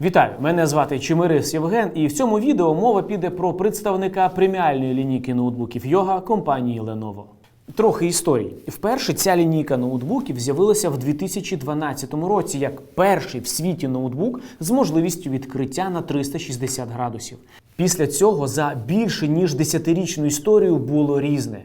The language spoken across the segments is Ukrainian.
Вітаю! Мене звати Чимирис Євген, і в цьому відео мова піде про представника преміальної лінійки ноутбуків Йога компанії Lenovo. Трохи історії. Вперше ця лінійка ноутбуків з'явилася в 2012 році як перший в світі ноутбук з можливістю відкриття на 360 градусів. Після цього за більше ніж десятирічну історію було різне.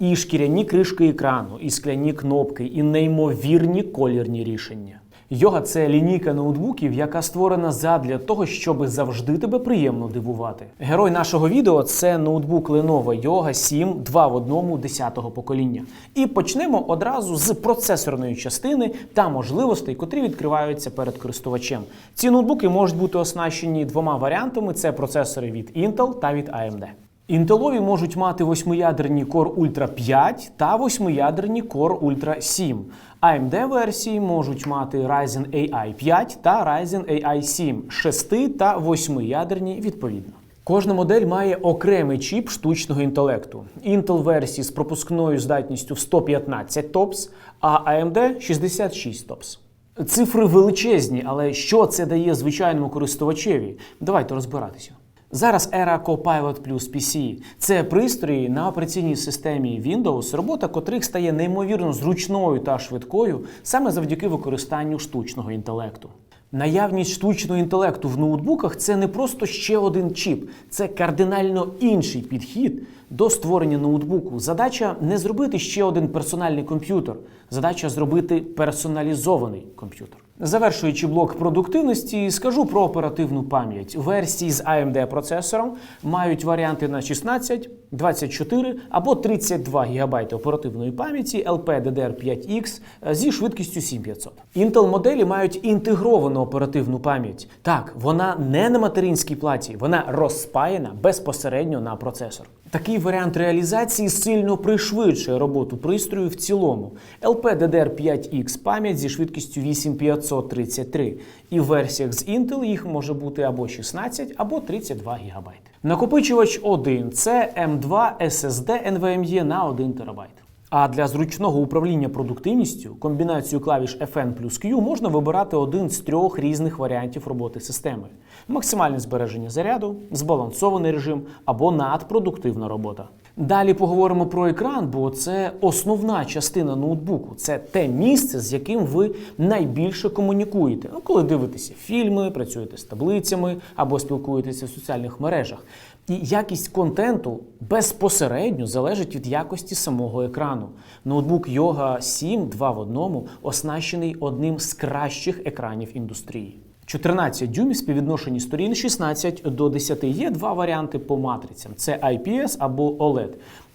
І шкіряні кришки екрану, і скляні кнопки, і неймовірні колірні рішення. Йога це лінійка ноутбуків, яка створена задля того, щоб завжди тебе приємно дивувати. Герой нашого відео це ноутбук Lenovo Yoga 7 2 в 1 10-го покоління. І почнемо одразу з процесорної частини та можливостей, котрі відкриваються перед користувачем. Ці ноутбуки можуть бути оснащені двома варіантами: це процесори від Intel та від AMD. Інтелові можуть мати восьмиядерні Core Ultra 5 та восьмиядерні Core Ultra 7. AMD версії можуть мати Ryzen AI 5 та Ryzen AI 7, 6 та 8 ядерні відповідно. Кожна модель має окремий чіп штучного інтелекту. Intel версії з пропускною здатністю в 115 ТОПС, а AMD 66 ТОПС. Цифри величезні, але що це дає звичайному користувачеві? Давайте розбиратися. Зараз ера Copilot Plus PC – це пристрої на операційній системі Windows, робота котрих стає неймовірно зручною та швидкою саме завдяки використанню штучного інтелекту. Наявність штучного інтелекту в ноутбуках це не просто ще один чіп, це кардинально інший підхід до створення ноутбуку. Задача не зробити ще один персональний комп'ютер, задача зробити персоналізований комп'ютер. Завершуючи блок продуктивності, скажу про оперативну пам'ять. Версії з AMD процесором мають варіанти на 16, 24 або 32 ГБ оперативної пам'яті LPDDR5X зі швидкістю 7500. Intel моделі мають інтегровану оперативну пам'ять. Так, вона не на материнській платі, вона розпаяна безпосередньо на процесор. Такий варіант реалізації сильно пришвидшує роботу пристрою в цілому. LPDDR5X пам'ять зі швидкістю 8533. І в версіях з Intel їх може бути або 16, або 32 ГБ. Накопичувач 1 це M2 SSD NVMe на 1 ТБ. А для зручного управління продуктивністю комбінацію клавіш FN плюс Q можна вибирати один з трьох різних варіантів роботи системи: максимальне збереження заряду, збалансований режим або надпродуктивна робота. Далі поговоримо про екран, бо це основна частина ноутбуку. Це те місце, з яким ви найбільше комунікуєте. Ну, коли дивитеся фільми, працюєте з таблицями або спілкуєтеся в соціальних мережах. І якість контенту безпосередньо залежить від якості самого екрану. Ноутбук Yoga 7 2 в 1 оснащений одним з кращих екранів індустрії. 14 дюймів співвідношенні сторін 16 до 10. Є два варіанти по матрицям: це IPS або OLED.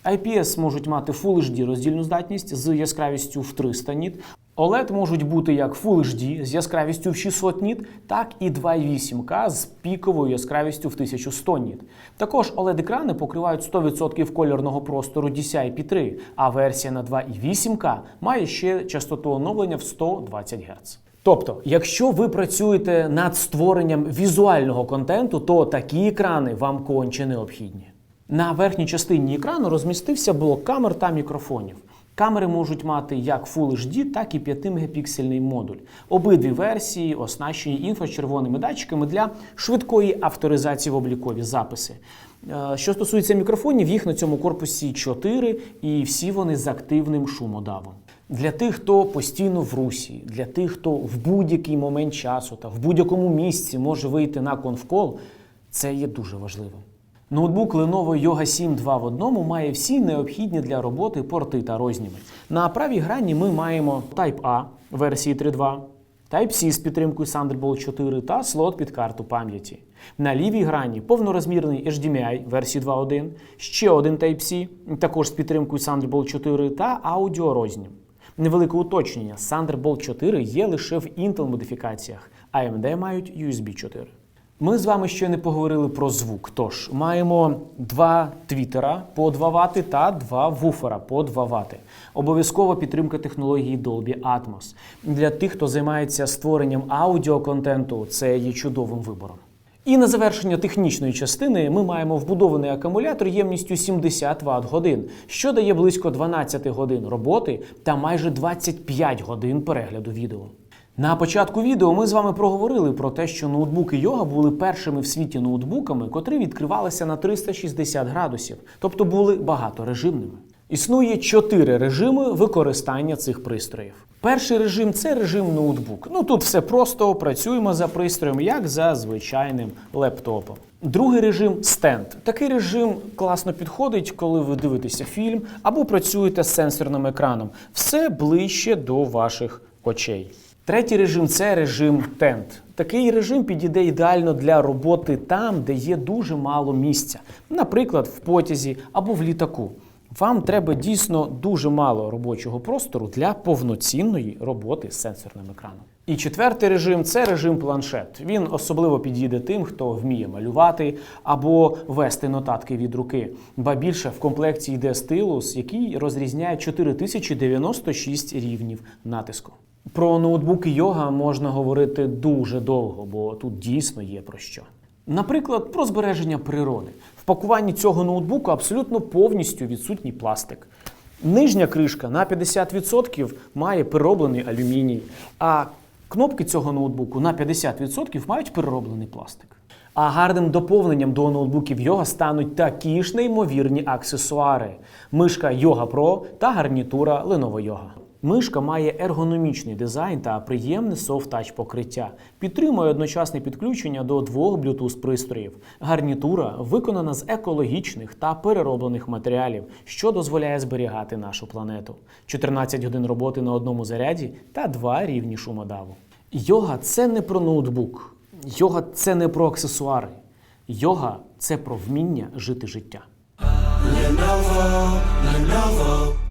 IPS можуть мати Full HD роздільну здатність з яскравістю в 300 ніт. OLED можуть бути як Full HD з яскравістю в 600 ніт, так і 2,8К з піковою яскравістю в 1100 ніт. Також OLED-екрани покривають 100% кольорного простору DCI-P3, а версія на 2,8К має ще частоту оновлення в 120 Гц. Тобто, якщо ви працюєте над створенням візуального контенту, то такі екрани вам конче необхідні. На верхній частині екрану розмістився блок камер та мікрофонів. Камери можуть мати як Full HD, так і 5-мегапіксельний модуль. Обидві версії оснащені інфрачервоними датчиками для швидкої авторизації в облікові записи. Е, Що стосується мікрофонів, їх на цьому корпусі 4 і всі вони з активним шумодавом. Для тих, хто постійно в русі, для тих, хто в будь-який момент часу та в будь-якому місці може вийти на конфкол, це є дуже важливим. Ноутбук Lenovo Yoga 7 2 в 1 має всі необхідні для роботи порти та розніми. На правій грані ми маємо Type-A версії 3.2, Type-C з підтримкою Thunderbolt 4 та слот під карту пам'яті. На лівій грані повноразмірний HDMI версії 2.1, ще один Type-C, також з підтримкою Thunderbolt 4 та аудіорознім. Невелике уточнення: Thunderbolt 4 є лише в Intel модифікаціях, а AMD мають USB 4. Ми з вами ще не поговорили про звук. Тож маємо два твітера по 2 Вт та два вуфера по 2 Вт. Обов'язкова підтримка технології Dolby Atmos. Для тих, хто займається створенням аудіоконтенту, це є чудовим вибором. І на завершення технічної частини ми маємо вбудований акумулятор ємністю 70 Вт годин, що дає близько 12 годин роботи та майже 25 годин перегляду відео. На початку відео ми з вами проговорили про те, що ноутбуки йога були першими в світі ноутбуками, котрі відкривалися на 360 градусів, тобто були багаторежимними. Існує чотири режими використання цих пристроїв. Перший режим це режим ноутбук. Ну тут все просто працюємо за пристроєм, як за звичайним лептопом. Другий режим стенд. Такий режим класно підходить, коли ви дивитеся фільм або працюєте з сенсорним екраном. Все ближче до ваших очей. Третій режим це режим тент. Такий режим підійде ідеально для роботи там, де є дуже мало місця, наприклад, в потязі або в літаку. Вам треба дійсно дуже мало робочого простору для повноцінної роботи з сенсорним екраном. І четвертий режим це режим планшет. Він особливо підійде тим, хто вміє малювати або вести нотатки від руки. Ба більше в комплекті йде стилус, який розрізняє 4096 рівнів натиску. Про ноутбуки йога можна говорити дуже довго, бо тут дійсно є про що. Наприклад, про збереження природи. В пакуванні цього ноутбуку абсолютно повністю відсутній пластик. Нижня кришка на 50% має перероблений алюміній, а кнопки цього ноутбуку на 50% мають перероблений пластик. А гарним доповненням до ноутбуків Yoga стануть такі ж неймовірні аксесуари: мишка Yoga Pro та гарнітура Lenovo Yoga. Мишка має ергономічний дизайн та приємне софт-тач покриття. Підтримує одночасне підключення до двох Bluetooth пристроїв. Гарнітура виконана з екологічних та перероблених матеріалів, що дозволяє зберігати нашу планету. 14 годин роботи на одному заряді та два рівні шумодаву. Йога це не про ноутбук. Йога це не про аксесуари. Йога це про вміння жити життя. Lenovo, Lenovo.